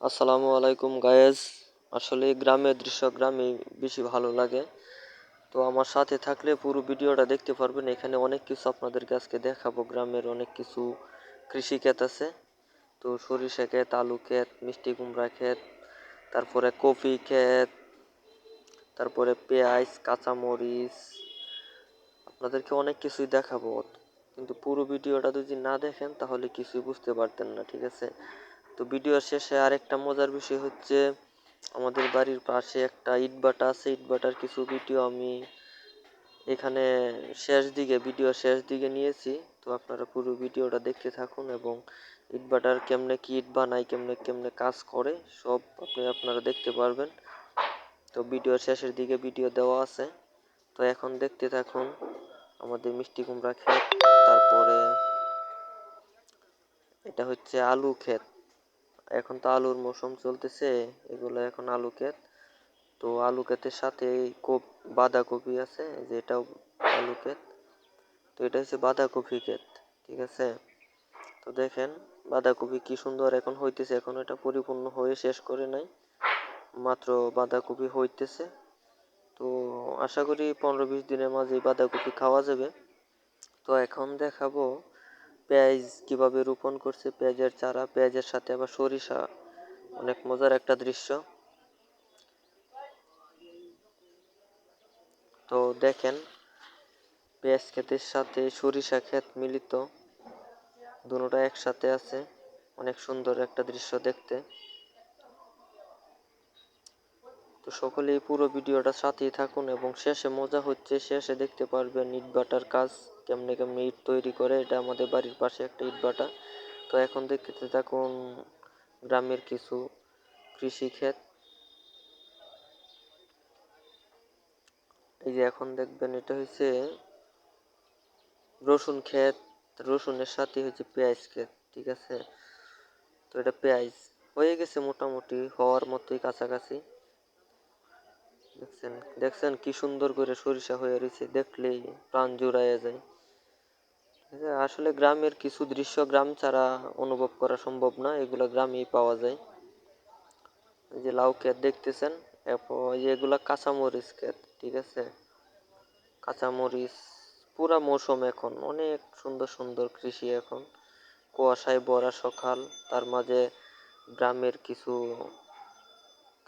আসসালামু আলাইকুম গায়েস আসলে গ্রামের দৃশ্য গ্রামে বেশি ভালো লাগে। তো আমার সাথে থাকলে পুরো ভিডিওটা দেখতে পারবেন। এখানে অনেক কিছু আপনাদেরকে আজকে দেখাবো। গ্রামের অনেক কিছু কৃষি ক্ষেত আছে। তো সরিষা ক্ষেত, আলু ক্ষেত, মিষ্টি কুমড়া ক্ষেত, তারপরে কফি ক্ষেত, তারপরে পেঁয়াজ, কাঁচামরিচ। আপনাদেরকে অনেক কিছুই দেখাবো। কিন্তু পুরো ভিডিওটা যদি না দেখেন, তাহলে কিছুই বুঝতে পারতেন না, ঠিক আছে? তো ভিডিওর শেষে আরেকটা মজার বিষয় হচ্ছে, আমাদের বাড়ির পাশে একটা ইটবাটা আছে। ইটবাটার কিছু ভিডিও আমি এখানে শেষ দিকে ভিডিও শেষ দিকে নিয়েছি। তো আপনারা পুরো ভিডিওটা দেখতে থাকুন এবং ইটবাটার কেমনে কি ইট বানায়, কেমনে কেমনে কাজ করে, সব আপনি আপনারা দেখতে পারবেন। তো ভিডিও শেষের দিকে ভিডিও দেওয়া আছে। তো এখন দেখতে থাকুন আমাদের মিষ্টি কুমড়া ক্ষেত, তারপরে এটা হচ্ছে আলু ক্ষেত। এখন তো আলুর মৌসুম চলতেছে, এগুলো এখন আলু ক্ষেত। তো আলু ক্ষেতের সাথে কোপ, বাঁধাকপি আছে যেটাও আলু ক্ষেত। তো এটা হচ্ছে বাঁধাকপি ক্ষেত, ঠিক আছে? তো দেখেন, বাঁধাকপি কি সুন্দর এখন হইতেছে, এখন এটা পরিপূর্ণ হয়ে শেষ করে নাই, মাত্র বাঁধাকপি হইতেছে। তো আশা করি পনেরো বিশ দিনের মাঝে বাঁধাকপি খাওয়া যাবে। তো এখন দেখাবো পেঁয়াজ কীভাবে রোপণ করছে, পেঁয়াজের চারা, পেঁয়াজের সাথে আবার সরিষা, অনেক মজার একটা দৃশ্য। তো দেখেন, পেঁয়াজ ক্ষেতের সাথে সরিষা ক্ষেত মিলিত দুটোটা একসাথে আছে, অনেক সুন্দর একটা দৃশ্য দেখতে। তো সকলেই পুরো ভিডিওটা সাথেই থাকুন এবং শেষে মজা হচ্ছে, শেষে দেখতে পারবেন ইট বাটার কাজ কেমনে কেমনে ইট তৈরি করে। এটা আমাদের বাড়ির পাশে একটা ইট বাটা। তো এখন দেখতে থাকুন গ্রামের কিছু কৃষি ক্ষেত। এই যে এখন দেখবেন এটা হচ্ছে রসুন ক্ষেত। রসুনের সাথে হচ্ছে পেঁয়াজ ক্ষেত, ঠিক আছে? তো এটা পেঁয়াজ হয়ে গেছে মোটামুটি, হওয়ার মতোই কাছাকাছি। দেখছেন দেখছেন কি সুন্দর করে সরিষা হয়ে রয়েছে, দেখলেই প্রাণ জুড়াইয়া যায়। আসলে গ্রামের কিছু দৃশ্য গ্রাম ছাড়া অনুভব করা সম্ভব না, এগুলো গ্রামেই পাওয়া যায়। যে লাউ ক্ষেত দেখতেছেন এরপর এগুলা কাঁচামরিচ ক্ষেত, ঠিক আছে? কাঁচামরিচ পুরা মৌসুম এখন, অনেক সুন্দর সুন্দর কৃষি এখন। কুয়াশায় ভরা সকাল, তার মাঝে গ্রামের কিছু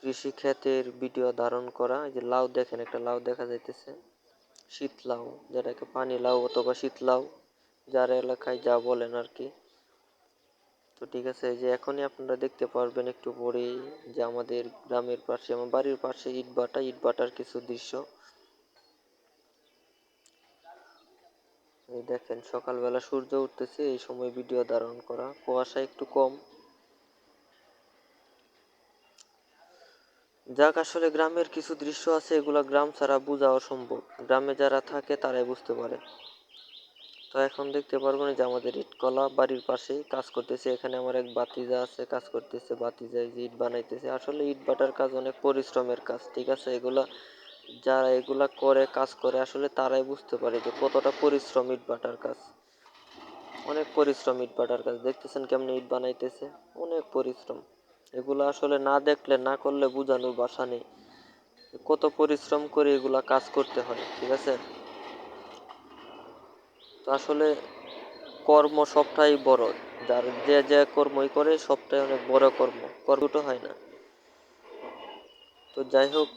কৃষি ক্ষেতের ভিডিও ধারণ করা, এই যে লাউ দেখেন, একটা লাউ দেখা যাইতেছে। শীত লাউ, যেটাকে পানি লাউ অথবা শীত লাউ, যার এলাকায় যা বলেন আর কি। তো ঠিক আছে যে এখনই আপনারা দেখতে পারবেন একটু পরেই যে আমাদের গ্রামের পাশে, আমার বাড়ির পাশে ইট বাটা ইট বাটার কিছু দৃশ্য। এই দেখেন, সকালবেলা সূর্য উঠতেছে, এই সময় ভিডিও ধারণ করা। কুয়াশা একটু কম। যাক, আসলে গ্রামের কিছু দৃশ্য আছে, এগুলা গ্রাম ছাড়া বোঝা অসম্ভব। গ্রামে যারা থাকে, তারাই বুঝতে পারে। তো এখন দেখতে পারব না যে আমাদের ইটকলা বাড়ির পাশেই কাজ করতেছে। এখানে আমার এক বাতিজা আছে, কাজ করতেছে। বাতিজা যে ইট বানাইতেছে। আসলে ইট বাটার কাজ অনেক পরিশ্রমের কাজ, ঠিক আছে? এগুলা যারা এগুলা করে, কাজ করে, আসলে তারাই বুঝতে পারে যে কতটা পরিশ্রম ইট বাটার কাজ। অনেক পরিশ্রম ইট বাটার কাজ। দেখতেছেন কেমনি ইট বানাইতেছে? অনেক পরিশ্রম। এগুলো আসলে না দেখলে, না করলে বোঝানোর বাসা নেই। কত পরিশ্রম করে এগুলা কাজ করতে হয়, ঠিক আছে? তো আসলে কর্ম সবটাই বড়। যার যে যে কর্মই করে, সবটাই অনেক বড় কর্ম। কর্মটা হয় না। তো যাই হোক,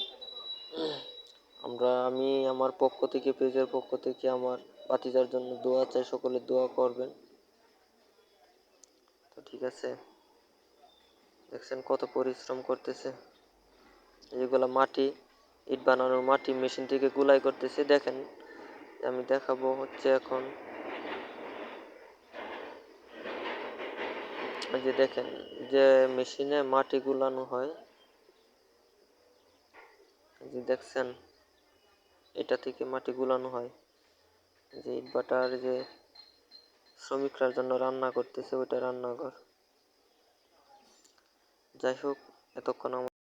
আমরা, আমি আমার পক্ষ থেকে, পেজের পক্ষ থেকে আমার বাতিজার জন্য দোয়া চাই। সকলে দোয়া করবেন। তো ঠিক আছে। দেখছেন কত পরিশ্রম করতেছে। যেগুলো মাটি, ইট বানানোর মাটি মেশিন থেকে গুলাই করতেছে। দেখেন, আমি দেখাবো হচ্ছে এখন। যে দেখেন, যে মেশিনে মাটি গুলানো হয়। যে দেখছেন, এটা থেকে মাটি গুলানো হয়। যে ইট বাটার যে শ্রমিকরার জন্য রান্না করতেছে, ওইটা রান্নাঘর। যাই হোক এতক্ষণ আমার